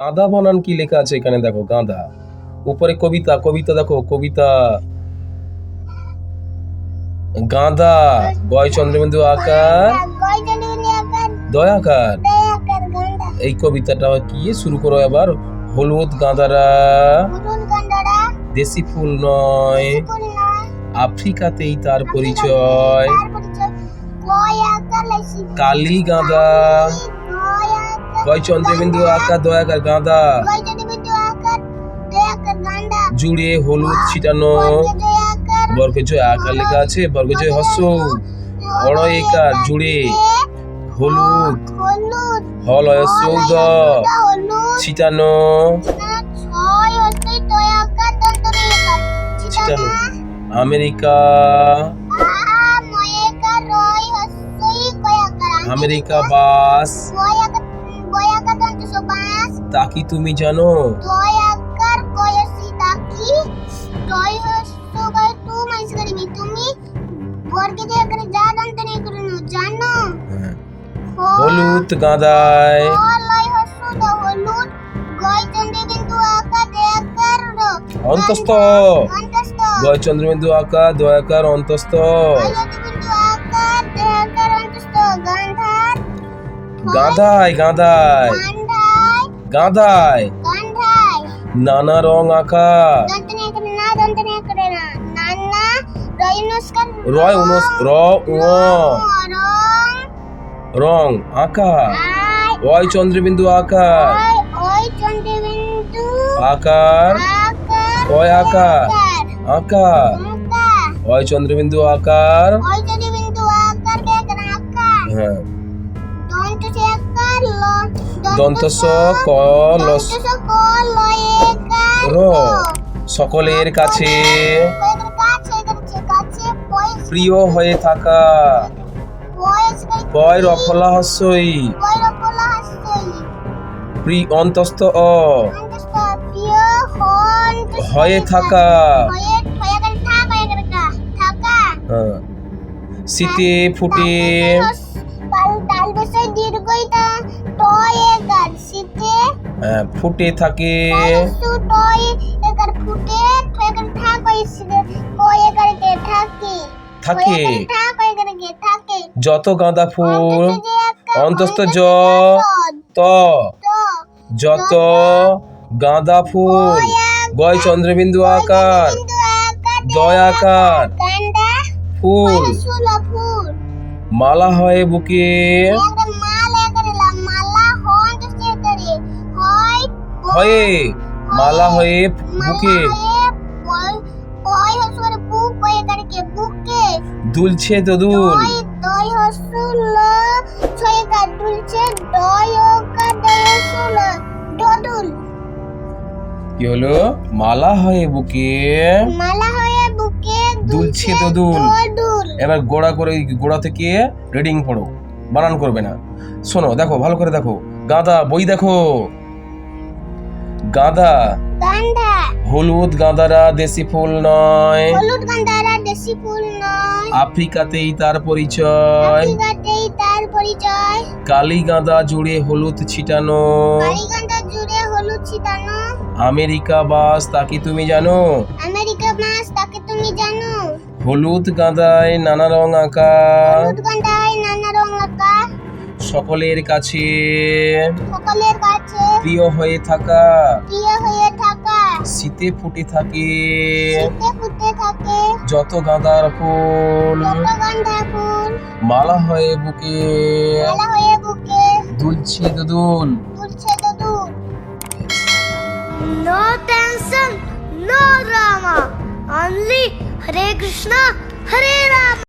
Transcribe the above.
গাঁদা বানান কি লেখা আছে এখানে? দেখো, গাঁদা। উপরে কবিতা কবিতা দেখো, কবিতা। গাঁদা, গয় চন্দ্রবিন্দু আকার। দয়াকার। এই কবিতাটা কি শুরু করো এবার? হলুদ গাঁদারা। দেশি ফুল নয়। আফ্রিকাতেই তার পরিচয়। কালী গাঁদা। গয় চন্দ্রবিন্দু আকার দয়াকার গাঁদা। জুড়ে হলুদ ছিটানো। বর্গজয় আকার লেখা আছে বর্গজয় হস্য বড় একার জুড়ে হলুদ। হলয় সৌদ ছিটানো। ছিটানো আমেরিকা। আমেরিকা বাস। তা কি তুমি? জানো? হ্যাঁ। হলুদ গাঁদায়। অন্তস্থ। গয় চন্দ্রবিন্দু আকার দয়াকার অন্তস্থ। গাঁদায় গাঁদায় গান্ধায় গাঁদায় গান্ধায় নানা রং আঁকা দন্তনে করে না দন্তনে করে না নান্না রয়নস্কার রয় উনস র উ রং রং আঁকা আই অয় চন্দ্রবিন্দু আকার আই ওই চন্দ্রবিন্দু আকার আকার অয় আকার আকার মুকা অয় চন্দ্রবিন্দু আকার ওই চন্দ্রবিন্দু আকার দেয়াকার আকার হ্যাঁ দন্ত সে আকার ল দন্ত স ক লস র সকলের কাছে প্রিয় হয়ে থাকা। পয় রফলা হস্যই প্রি অন্তস্থ অ। হয়ে থাকা। হয়ে হয়ে। শীতে ফুটে। ফুটে থাকে। থাক যত গাঁদা ফুল অন্তস্থ জ ত যত গাঁদা ফুল গয় চন্দ্রবিন্দু আকার দয়াকার ফুল। মালা হয় বুকে। হয়ে মালা হয়ে বুকে দুলছে দোদুল। কা হলো? মালা হয়ে বুকে মালা হয়ে বুকে দুলছে দোদুল। এবার গোড়া করে গোড়া থেকে রিডিং পড়ো। বানান করবে না। শোনো দেখো ভালো করে দেখো। গাঁদা বই দেখো। গাঁদা। গান্ধা হলুদ গাঁদারা দেশি ফুল নয়। হলুদ গান্ধারা দেশি ফুল নয়। আফ্রিকাতেই তার পরিচয়। আফ্রিকাতেই তার পরিচয়। কালী গাঁদা জুড়ে হলুদ ছিটানো। কালীগঞ্জা জুড়ে হলুদ ছিটানো। আমেরিকা বাস তা কি তুমি জানো? আমেরিকা মাছ তাকে তুমি জানো? হলুদ গাঁদায় নানা রং আঁকা। হলুদ আঁকা সকলের কাছে সকলের কাছে প্রিয় হয়ে থাকা। প্রিয় হয়ে থাকা। শীতে ফুটে থাকে। শীতে ফুটে থাকে। যত গাঁদার ফুল। ছোট গন্ধা ফুল। মালা হয়ে বুকে। মেলা হয়ে বুকে। দুলছে দুদুল। তুলছে দুধ No tension, no drama. Only Hare Krishna, Hare Rama.